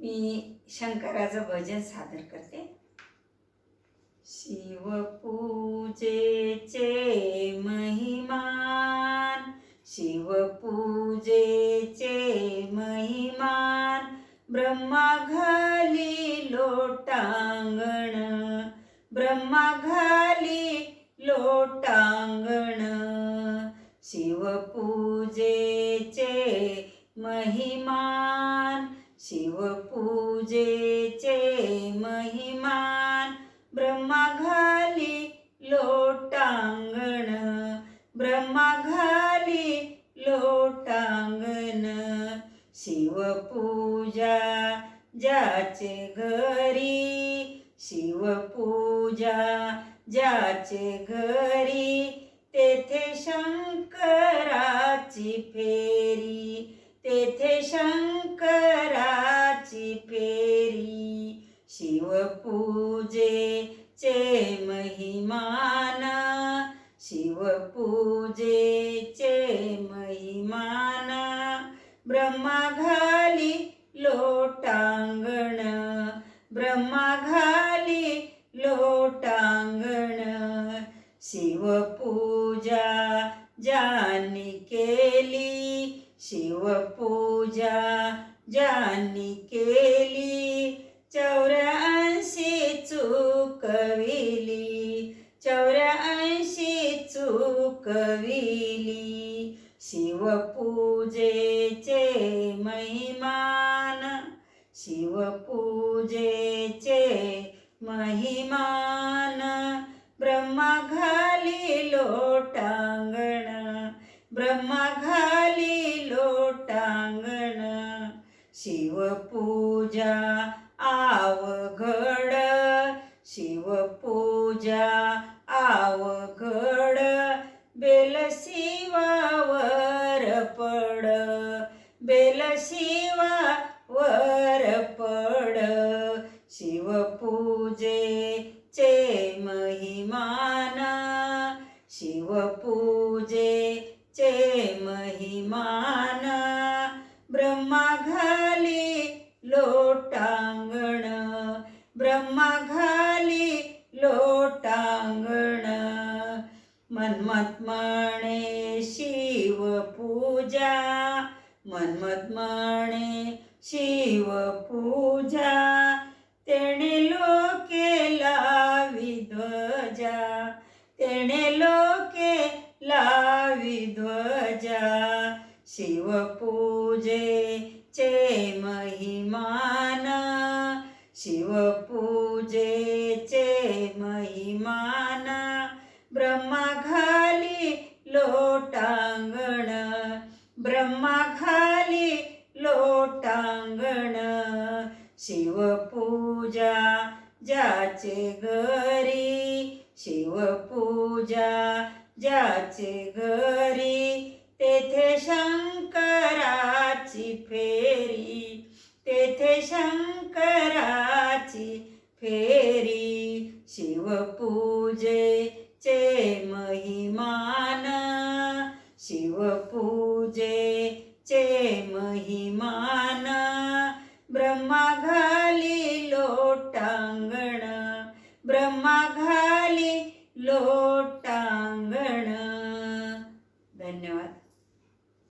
मी शंकराचं भजन सादर करते. शिवपूजेचे महिमान शिवपूजेचे महिमान ब्रह्मा घाली लोटांगण ब्रह्मा शिवपूजेचे महिमान ब्रह्मा घाली लोटांगण ब्रह्मा घाली लोटांगण. शिवपूजा ज्याचे घरी शिवपूजा ज्याचे घरी तेथे शंकराची फेरी तेथे शंकर शिवपूजेचे महिमान शिवपूजेचे महिमान ब्रह्मा घाली लोटांगण ब्रह्मा घाली लोटांगण शिवपूजा जानी केली शिवपूजा जानी केली शिवपूजेचे महिमान शिवपूजेचे महिमान ब्रह्माघाली लोटांगण ब्रह्माघाली लोटांगण शिवपूजा आवघड शिवपूजा आवघड. बेल शिवावर पड. शिवपूजेचे महिमान शिवपूजेचे महिमाना ब्रह्मा घाली लोटांगण ब्रह्मा घाली लोटांगण. मन्मत शिवपूजा मन्मत म्हणे शिवपूजा तेणे लोके लावी ध्वजा तेणे लोके लावी ध्वजा शिवपूजेचे महिमान शिवपूजेचे महिमान ब्रह्मा घाली खाली लोटांगण. शिवपूजा ज्याचे घरी शिवपूजा ज्याचे घरी तेथे शंकराची फेरी तेथे शंकराची फेरी. शिवपूजेचे महिमान चे महिमान. ब्रह्माघाली लोटांगण. ब्रह्माघाली लोट